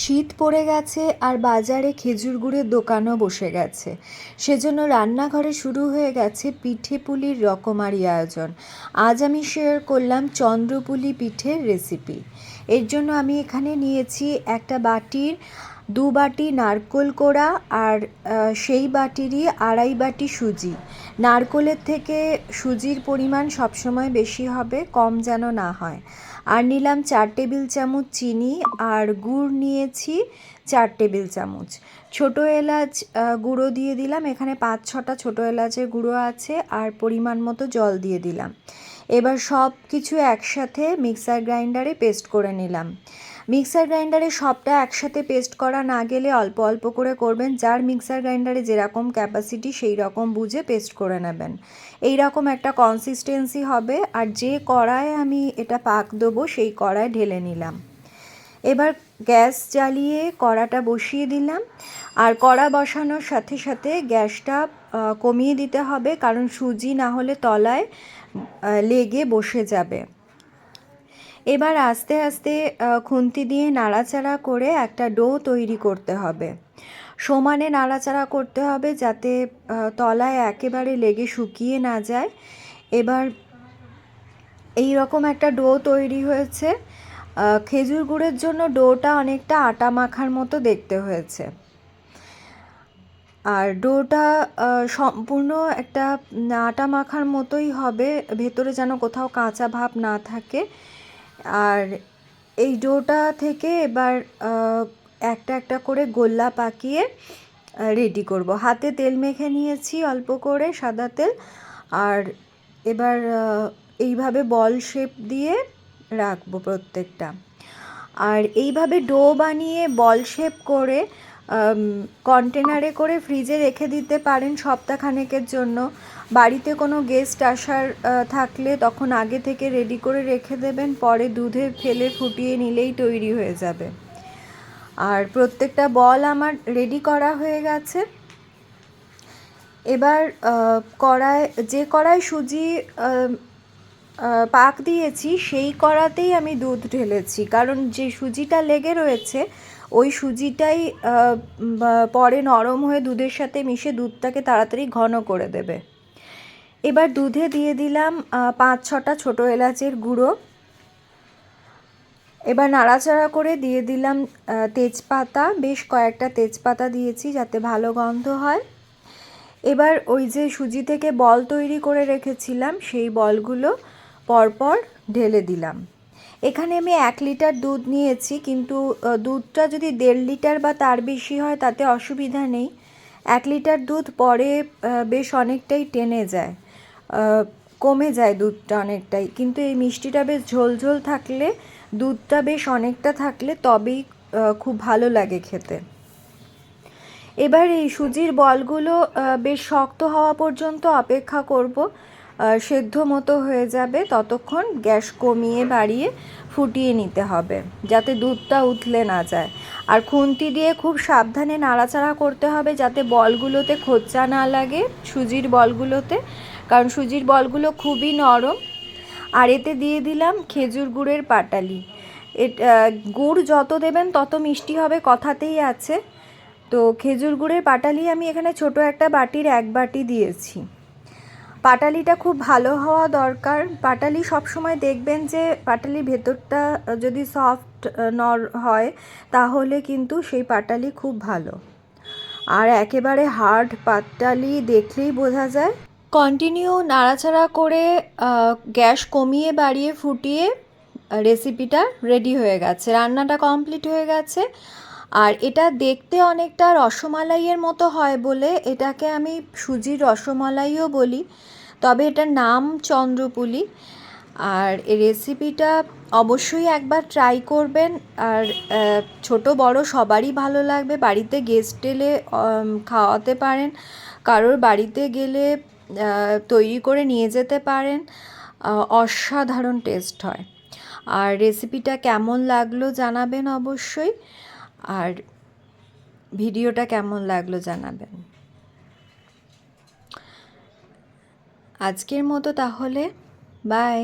শীত পড়ে গেছে আর বাজারে খেজুর গুড়ের দোকানও বসে গেছে। সেজন্য রান্নাঘরে শুরু হয়ে গেছে পিঠে পুলির রকমারি আয়োজন। আজ আমি শেয়ার করলাম চন্দ্রপুলি পিঠের রেসিপি এর জন্য আমি এখানে নিয়েছি একটা বাটির দু বাটি নারকোল কোড়া আর সেই বাটিরই আড়াই বাটি সুজি। নারকোলের থেকে সুজির পরিমাণ সবসময় বেশি হবে, কম যেন না হয়। আর নিলাম চার টেবিল চামচ চিনি আর গুড় নিয়েছি চার টেবিল চামচ। ছোটো এলাচ গুঁড়ো দিয়ে দিলাম। এখানে পাঁচ ছটা ছোটো এলাচের গুঁড়ো আছে আর পরিমাণ মতো জল দিয়ে দিলাম। এবার সব কিছু একসাথে মিক্সার গ্রাইন্ডারে পেস্ট করে নিলাম। মিক্সার গ্রাইন্ডারে সবটা একসাথে পেস্ট করা না গেলে অল্প অল্প করে করবেন, যার মিক্সার গ্রাইন্ডারে যেরকম ক্যাপাসিটি সেই রকম বুঝে পেস্ট করে নেবেন। এই রকম একটা কনসিস্টেন্সি হবে, আর যে কড়ায় আমি এটা পাক দেবো সেই কড়ায় ঢেলে নিলাম। এবার গ্যাস জ্বালিয়ে কড়াটা বসিয়ে দিলাম, আর কড়া বসানোর সাথে সাথে গ্যাসটা কমিয়ে দিতে হবে, কারণ সুজি না হলে তলায় লেগে বসে যাবে। এবার আস্তে আস্তে খুন্তি দিয়ে নাড়াচাড়া করে একটা ডো তৈরি করতে হবে। সমানে নাড়াচাড়া করতে হবে যাতে তলায় একেবারে লেগে শুকিয়ে না যায়। এবার এই রকম একটা ডো তৈরি হয়েছে। খেজুর গুড়ের জন্য ডোটা অনেকটা আটা মাখার মতো দেখতে হয়েছে। আর ডোটা সম্পূর্ণ একটা আটা মাখার মতোই হবে। ভেতরে যেন কোথাও কাঁচা ভাব না থাকে। আর এই ডোটা থেকে এবার একটা একটা করে গোল্লা পাকিয়ে রেডি করব। হাতে তেল মেখে নিয়েছি অল্প করে সাদা তেল। আর এবার এইভাবে বল শেপ দিয়ে রাখব প্রত্যেকটা। আর এইভাবে ডো বানিয়ে বল শেপ করে কন্টেনারে করে ফ্রিজে রেখে দিতে পারেন সপ্তাহখানেকের জন্য। বাড়িতে কোনো গেস্ট আসার থাকলে তখন আগে থেকে রেডি করে রেখে দেবেন, পরে দুধে ফেলে ফুটিয়ে নিলেই তৈরি হয়ে যাবে। আর প্রত্যেকটা বল আমার রেডি করা হয়ে গেছে। এবার কড়ায় যে কড়ায় সুজি পাক দিয়েছি, সেই কড়াতেই আমি দুধ ঢেলেছি। কারণ যে সুজিটা লেগে রয়েছে, ওই সুজিটাই পরে নরম হয়ে দুধের সাথে মিশে দুধটাকে তাড়াতাড়ি ঘন করে দেবে। এবার দুধে দিয়ে দিলাম পাঁচ ছটা ছোটো এলাচের গুঁড়ো। এবার নাড়াচাড়া করে দিয়ে দিলাম তেজপাতা। বেশ কয়েকটা তেজপাতা দিয়েছি যাতে ভালো গন্ধ হয়। এবার ওই যে সুজি থেকে বল তৈরি করে রেখেছিলাম, সেই বলগুলো পরপর ঢেলে দিলাম। এখানে আমি এক লিটার দুধ নিয়েছি, কিন্তু দুধটা যদি দেড় লিটার বা তার বেশি হয়, তাতে অসুবিধা নেই। এক লিটার দুধ পরে বেশ অনেকটাই টেনে যায় কমে যায় দুধটা অনেকটাই। কিন্তু এই মিষ্টিটা বেশ ঝোল ঝোল থাকলে, দুধটা বেশ অনেকটা থাকলে তবেই খুব ভালো লাগে খেতে। এবার এই সুজির বলগুলো বেশ শক্ত হওয়া পর্যন্ত অপেক্ষা করব। সেদ্ধ মতো হয়ে যাবে, ততক্ষণ গ্যাস কমিয়ে বাড়িয়ে ফুটিয়ে নিতে হবে, যাতে দুধটা উতলে না যায়। আর খুন্তি দিয়ে খুব সাবধানে নাড়াচাড়া করতে হবে, যাতে বলগুলোতে খোঁচা না লাগে, সুজির বলগুলোতে, কারণ সুজির বলগুলো খুবই নরম। আর এতে দিয়ে দিলাম খেজুর গুড়ের পাটালি। এটা গুড় যত দেবেন তত মিষ্টি হবে, কথাতেই আছে। তো খেজুর গুড়ের পাটালি আমি এখানে ছোট একটা বাটির এক বাটি দিয়েছি। পাটালিটা খুব ভালো হওয়া দরকার। পাটালি সবসময় দেখবেন যে, পাটালির ভেতরটা যদি সফট নর হয়, তাহলে কিন্তু সেই পাটালি খুব ভালো। আর একেবারে হার্ড পাটালি দেখলেই বোঝা যায়। কন্টিনিউ নাড়াচাড়া করে গ্যাস কমিয়ে, বাড়িয়ে, ফুটিয়ে রেসিপিটা রেডি হয়ে গেছে। রান্নাটা কমপ্লিট হয়ে গেছে। আর এটা দেখতে অনেকটা রসমালাইয়ের মতো হয় বলে এটাকে আমি সুজির রসমালাইও বলি। তবে এটার নাম চন্দ্রপুলি। আর এই রেসিপিটা অবশ্যই একবার ট্রাই করবেন। আর ছোট, বড় সবারই ভালো লাগবে। বাড়িতে গেস্ট এলে খাওয়াতে পারেন। কারোর বাড়িতে গেলে তৈরি করে নিয়ে যেতে পারেন। অসাধারণ টেস্ট হয়। আর রেসিপিটা কেমন লাগল জানাবেন অবশ্যই। আর ভিডিওটা কেমন লাগল জানাবেন। আজকের মতো তাহলে বাই